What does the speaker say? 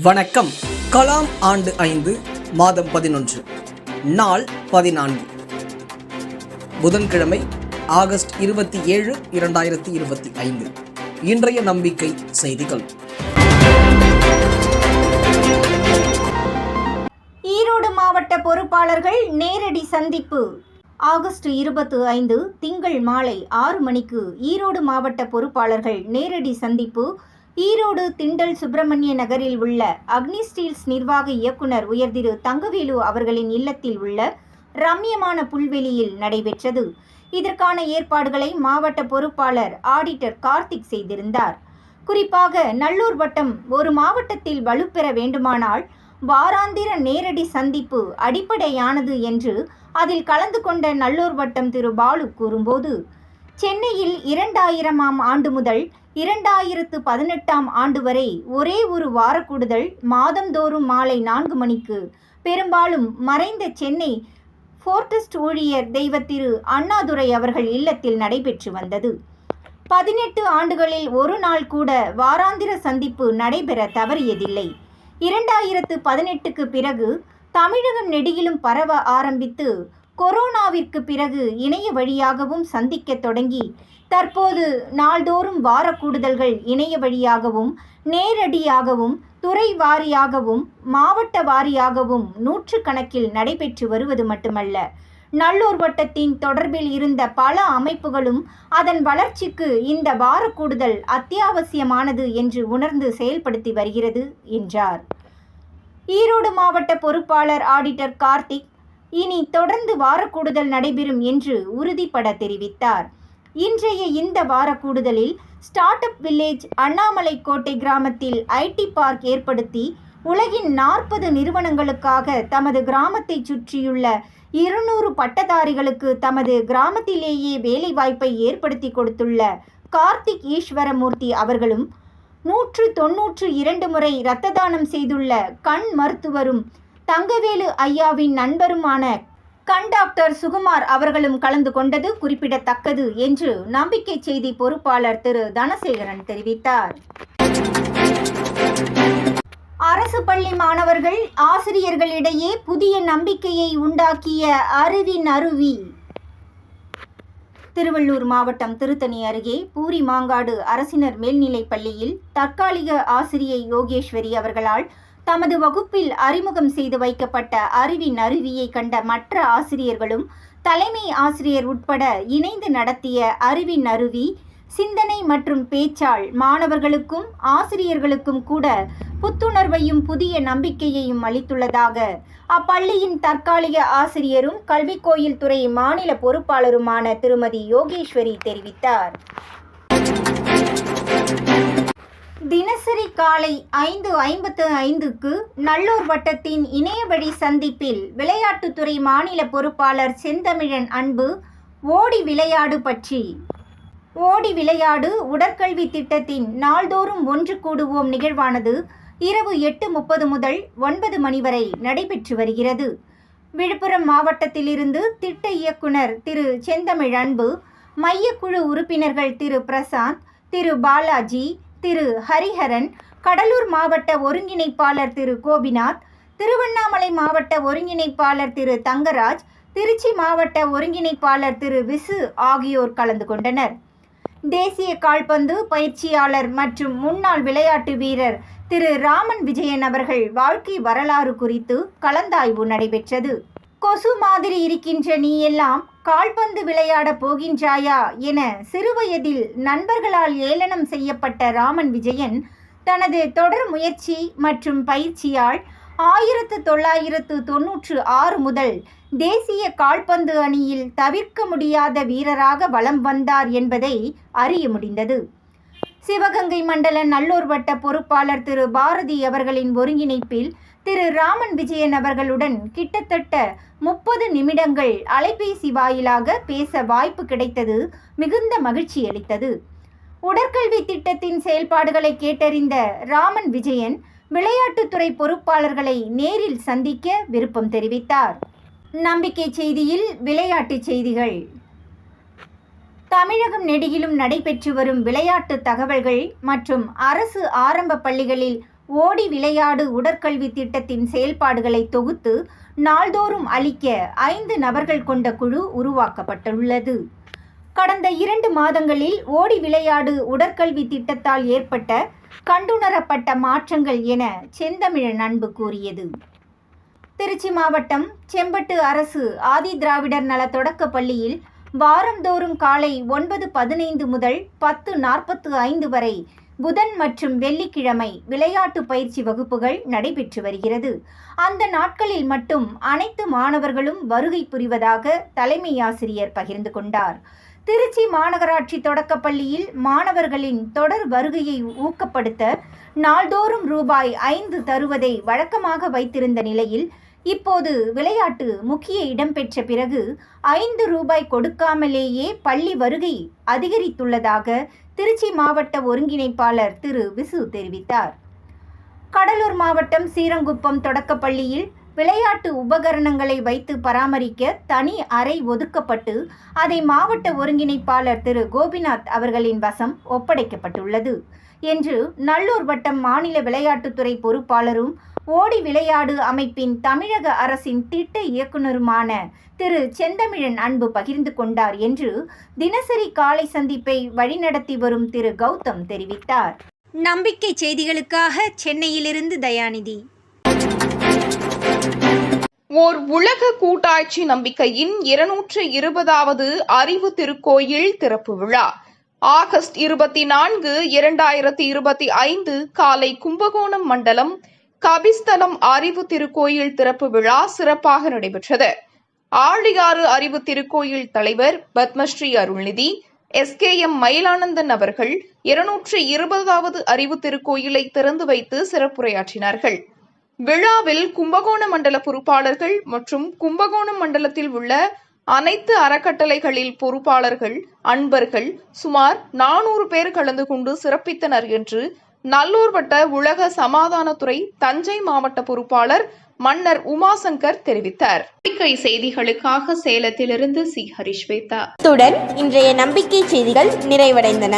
வணக்கம். கலாம் ஆண்டு ஐந்து மாதம் பதினொன்று. நாள் பதினான்கு. புதன்கிழமை ஆகஸ்ட் இருபத்தி ஏழு இரண்டாயிரத்தி இருபத்தி ஐந்து. இன்றைய நம்பிக்கை செய்திகள். ஈரோடு மாவட்ட பொறுப்பாளர்கள் நேரடி சந்திப்பு. ஆகஸ்ட் இருபத்து ஐந்து திங்கள் மாலை ஆறு மணிக்கு ஈரோடு மாவட்ட பொறுப்பாளர்கள் நேரடி சந்திப்பு. ஈரோடு திண்டல் சுப்பிரமணிய நகரில் உள்ள அக்னி ஸ்டீல்ஸ் நிர்வாக இயக்குனர் உயர்திரு தங்கவேலு அவர்களின் இல்லத்தில் உள்ள ரம்யமான புல்வெளியில் நடைபெற்றது. இதற்கான ஏற்பாடுகளை மாவட்ட பொறுப்பாளர் ஆடிட்டர் கார்த்திக் செய்திருந்தார். குறிப்பாக நல்லூர் வட்டம் ஒரு மாவட்டத்தில் வலுப்பெற வேண்டுமானால் வாராந்திர நேரடி சந்திப்பு அடிப்படையானது என்று அதில் கலந்து கொண்ட நல்லூர் வட்டம் திரு பாலு கூறும்போது சென்னையில் இரண்டாயிரமாம் ஆண்டு முதல் இரண்டாயிரத்து பதினெட்டாம் ஆண்டு வரை ஒரே ஒரு வாரக்கூடுதல் மாதந்தோறும் மாலை நான்கு மணிக்கு. பெரும்பாலும் மறைந்த சென்னை ஃபோர்டஸ்ட் ஊழியர் தெய்வ திரு அண்ணாதுரை அவர்கள் இல்லத்தில் நடைபெற்று வந்தது. பதினெட்டு ஆண்டுகளில் ஒரு நாள் கூட வாராந்திர சந்திப்பு நடைபெற தவறியதில்லை. இரண்டாயிரத்து பதினெட்டுக்கு பிறகு தமிழகம் நெடுகிலும் பரவ ஆரம்பித்து கொரோனாவிற்கு பிறகு இணைய வழியாகவும் சந்திக்கத் தொடங்கி தற்போது நாள்தோறும் வார கூடுதல்கள் இணைய வழியாகவும் நேரடியாகவும் துறை வாரியாகவும் மாவட்ட வாரியாகவும் நூற்றுக்கணக்கில் நடைபெற்று வருவது மட்டுமல்ல. நல்லூர் வட்டத்தின் தொடர்பில் இருந்த பல அமைப்புகளும் அதன் வளர்ச்சிக்கு இந்த வார கூடுதல் அத்தியாவசியமானது என்று உணர்ந்து செயல்படுத்தி வருகிறது என்றார். ஈரோடு மாவட்ட பொறுப்பாளர் ஆடிட்டர் கார்த்திக் இனி தொடர்ந்து வாரக்கூடுதல் நடைபெறும் என்று உறுதிபட தெரிவித்தார். இன்றைய இந்த வாரக்கூடுதலில் start up village Annamalai Kottai கிராமத்தில் ஐடி பார்க் ஏற்படுத்தி உலகின் நாற்பது நிறுவனங்களுக்காக தமது கிராமத்தை சுற்றியுள்ள இருநூறு பட்டதாரிகளுக்கு தமது கிராமத்திலேயே வேலைவாய்ப்பை ஏற்படுத்தி கொடுத்துள்ள கார்த்திக் ஈஸ்வரமூர்த்தி அவர்களும் நூற்று தொன்னூற்று இரண்டு முறை இரத்த தானம் செய்துள்ள கண் மருத்துவரும் தங்கவேலு ஐயாவின் நண்பருமான கண்டாக்டர் சுகுமார் அவர்களும் கலந்து கொண்டது குறிப்பிடத்தக்கது என்று நம்பிக்கை செய்தி பொறுப்பாளர் திரு தனசேகரன் தெரிவித்தார். அரசு பள்ளி மாணவர்கள் ஆசிரியர்களிடையே புதிய நம்பிக்கையை உண்டாக்கிய அறிவின் அருவி. திருவள்ளூர் மாவட்டம் திருத்தணி அருகே பூரி மாங்காடு அரசினர் மேல்நிலைப் பள்ளியில் தற்காலிக ஆசிரியை யோகேஸ்வரி அவர்களால் தமது வகுப்பில் அறிமுகம் செய்து வைக்கப்பட்ட அறிவின் அருவியை கண்ட மற்ற ஆசிரியர்களும் தலைமை ஆசிரியர் உட்பட இணைந்து நடத்திய அறிவின் அருவி சிந்தனை மற்றும் பேச்சால் மாணவர்களுக்கும் ஆசிரியர்களுக்கும் கூட புத்துணர்வையும் புதிய நம்பிக்கையையும் அளித்துள்ளதாக அப்பள்ளியின் தற்காலிக ஆசிரியரும் கல்விக் கோயில் துறை மாநில பொறுப்பாளருமான திருமதி யோகேஸ்வரி தெரிவித்தார். தினசரி காலை ஐந்து ஐம்பத்து ஐந்துக்கு நல்லூர் வட்டத்தின் இணையவழி சந்திப்பில் விளையாட்டுத்துறை மாநில பொறுப்பாளர் செந்தமிழன் அன்பு ஓடி விளையாடு பற்றி. ஓடி விளையாடு உடற்கல்வி திட்டத்தின் நாள்தோறும் ஒன்று கூடுவோம் நிகழ்வானது இரவு எட்டு முப்பது முதல் ஒன்பது மணி வரை நடைபெற்று வருகிறது. விழுப்புரம் மாவட்டத்திலிருந்து திட்ட இயக்குனர் திரு செந்தமிழ் அன்பு மையக்குழு உறுப்பினர்கள் திரு பிரசாந்த் திரு பாலாஜி திரு ஹரிஹரன் கடலூர் மாவட்ட ஒருங்கிணைப்பாளர் திரு கோபிநாத் திருவண்ணாமலை மாவட்ட ஒருங்கிணைப்பாளர் திரு தங்கராஜ் திருச்சி மாவட்ட ஒருங்கிணைப்பாளர் திரு விசு ஆகியோர் கலந்து கொண்டனர். தேசிய கால்பந்து பயிற்சியாளர் மற்றும் முன்னாள் விளையாட்டு வீரர் திரு ராமன் விஜயன் அவர்கள் வாழ்க்கை வரலாறு குறித்து கலந்தாய்வு நடைபெற்றது. கொசு மாதிரி இருக்கின்ற நீ எல்லாம் கால்பந்து விளையாட போகின்றாயா என சிறுவயதில் நண்பர்களால் ஏளனம் செய்யப்பட்ட ராமன் விஜயன் தனது தொடர் முயற்சி மற்றும் பயிற்சியால் ஆயிரத்து தொள்ளாயிரத்து தொன்னூற்று ஆறு முதல் தேசிய கால்பந்து அணியில் தவிர்க்க முடியாத வீரராக வலம் வந்தார் என்பதை அறிய முடிந்தது. சிவகங்கை மண்டல நல்லூர் வட்ட பொறுப்பாளர் திரு பாரதி அவர்களின் ஒருங்கிணைப்பில் திரு ராமன் விஜயன் அவர்களுடன் கிட்டத்தட்ட முப்பது நிமிடங்கள் அலைபேசி வாயிலாக பேச வாய்ப்பு கிடைத்தது மிகுந்த மகிழ்ச்சி அளித்தது. உடற்கல்வி திட்டத்தின் செயல்பாடுகளை கேட்டறிந்த ராமன் விஜயன் விளையாட்டுத்துறை பொறுப்பாளர்களை நேரில் சந்திக்க விருப்பம் தெரிவித்தார். நம்பிக்கை செய்தியில் விளையாட்டுச் செய்திகள். தமிழகம் நெடுகிலும் நடைபெற்று வரும் விளையாட்டு தகவல்கள் மற்றும் அரசு ஆரம்ப பள்ளிகளில் ஓடி விளையாடு உடற்கல்வி திட்டத்தின் செயல்பாடுகளை தொகுத்து நாள்தோறும் அளிக்க ஐந்து நபர்கள் கொண்ட குழு உருவாக்கப்பட்டுள்ளது. கடந்த இரண்டு மாதங்களில் ஓடி விளையாடு உடற்கல்வி திட்டத்தால் ஏற்பட்ட கண்டுணரப்பட்ட மாற்றங்கள் என செந்தமிழன் அன்பு கூறியது. திருச்சி மாவட்டம் செம்பட்டு அரசு ஆதி திராவிடர் நல தொடக்க பள்ளியில் வாரந்தோறும் காலை ஒன்பது பதினைந்து முதல் பத்து நாற்பத்து ஐந்து வரை புதன் மற்றும் வெள்ளிக்கிழமை விளையாட்டு பயிற்சி வகுப்புகள் நடைபெற்று வருகிறது. அந்த நாட்களில் மட்டும் அனைத்து மாணவர்களும் வருகை புரிவதாக தலைமை ஆசிரியர் பகிர்ந்து கொண்டார். திருச்சி மாநகராட்சி தொடக்கப்பள்ளியில் மாணவர்களின் தொடர் வருகையை ஊக்கப்படுத்த நாள்தோறும் ரூபாய் ஐந்து தருவதை வழக்கமாக வைத்திருந்த நிலையில் இப்போது விளையாட்டு முக்கிய இடம் பெற்ற பிறகு ஐந்து ரூபாய் கொடுக்காமலேயே பள்ளி வருகை அதிகரித்துள்ளதாக திருச்சி மாவட்ட ஒருங்கிணைப்பாளர் திரு. விசு தெரிவித்தார். கடலூர் மாவட்டம் சீரங்குப்பம் தொடக்கப்பள்ளியில் விளையாட்டு உபகரணங்களை வைத்து பராமரிக்க தனி அறை ஒதுக்கப்பட்டு அதை மாவட்ட ஒருங்கிணைப்பாளர் திரு. கோபிநாத் அவர்களின் வசம் ஒப்படைக்கப்பட்டுள்ளது. என்று நல்லூர் வட்டம் மாநில விளையாட்டுத்துறை பொறுப்பாளரும் ஓடி விளையாடு அமைப்பின் தமிழக அரசின் திட்ட இயக்குனருமான திரு செந்தமிழன் அன்பு பகிர்ந்து கொண்டார் என்று தினசரி காலை சந்திப்பை வழிநடத்தி வரும் திரு கௌதம் தெரிவித்தார். நம்பிக்கை செய்திகளுக்காக சென்னையிலிருந்து தயாநிதி. ஓர் உலக கூட்டாட்சி நம்பிக்கையின் இருநூற்று இருபதாவது அறிவு திருக்கோயில் திறப்பு விழா. ஆகஸ்ட் இருபத்தி நான்கு இரண்டாயிரத்தி இருபத்தி ஐந்து காலை கும்பகோணம் மண்டலம் கபிஸ்தலம் அறிவு திருக்கோயில் திறப்பு விழா சிறப்பாக நடைபெற்றது. ஆழியாறு அறிவு திருக்கோயில் தலைவர் பத்மஸ்ரீ அருள்நிதி எஸ்கேஎம் மயிலானந்தன் அவர்கள் இருநூற்று இருபதாவது அறிவு திருக்கோயிலை திறந்து வைத்து சிறப்புரையாற்றினார்கள். விழாவில் கும்பகோண மண்டல பொறுப்பாளர்கள் மற்றும் கும்பகோணம் மண்டலத்தில் உள்ள அனைத்து அறக்கட்டளைகளில் பொறுப்பாளர்கள் அன்பர்கள் சுமார் நானூறு பேர் கலந்து கொண்டு சிறப்பித்தனர் என்று நல்லூர் வட்ட உலக சமாதானத்துறை தஞ்சை மாவட்ட பொறுப்பாளர் மன்னர் உமாசங்கர் தெரிவித்தார். நம்பிக்கை செய்திகளுக்காக சேலத்திலிருந்து சி. ஹரிஸ்வேதா இத்துடன் இன்றைய நம்பிக்கை செய்திகள் நிறைவடைந்தன.